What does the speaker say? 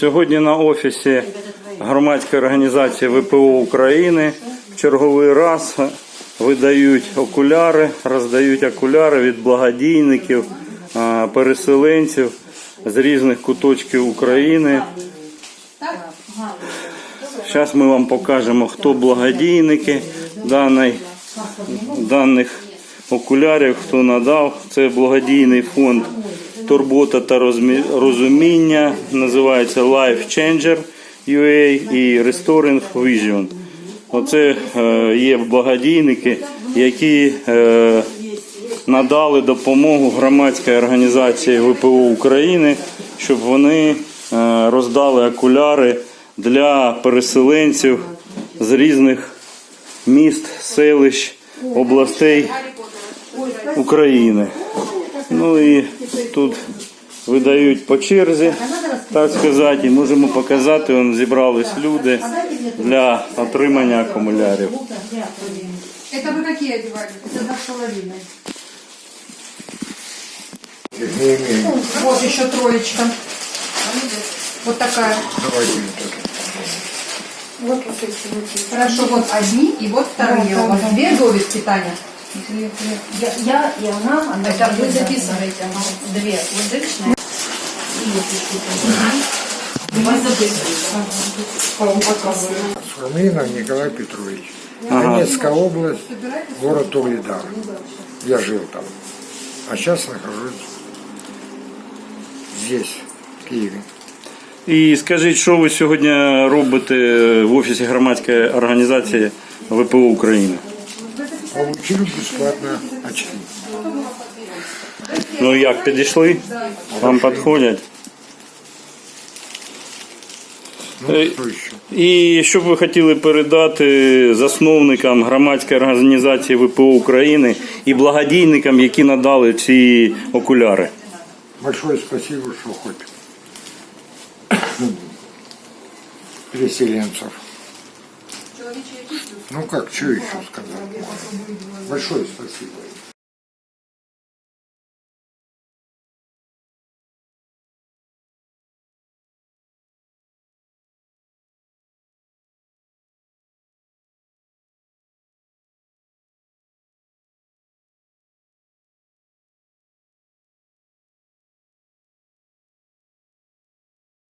Сьогодні на офісі громадської організації ВПО України в черговий раз видають окуляри, роздають окуляри від благодійників, переселенців з різних куточків України. Зараз ми вам покажемо, хто благодійники даної, даних окулярів, хто надав. Це благодійний фонд Турбота та розуміння. Називається Life Changer UA і Restoring Vision. Оце е, є благодійники, які е, надали допомогу громадській організації ВПО України, щоб вони е, роздали окуляри для переселенців з різних міст, селищ, областей України. Ну і тут видають по черзі, так сказати, і можемо показати, вон зібрались люди для отримання акумулярів. Это вы какие одевали? Это два с половиной. Не имею. Вот еще троечка. Вот такая. Давайте вот это. Хорошо, вот одни и вот вторые. У вас две довести, Таня. Я, я и она, она Это вы да. записываете. ага. Две. Вот женщина и эти штуки. Вы записываете. Вам показываю. Сурминов Николай Петрович. Донецкая область, город Угледар. Я жил там. А сейчас нахожусь здесь, в Киеве. І скажіть, що ви сьогодні робите в офісі громадської організації ВПО України? Получил бесплатно очки. Ну як підійшли? Вам підходять? Ну, Э, что? І що б ви хотіли передати засновникам громадської організації ВПО України і благодійникам, які надали ці окуляри? Большое спасибо, что хоть переселенцев. Ну как, что еще сказать? Большое спасибо.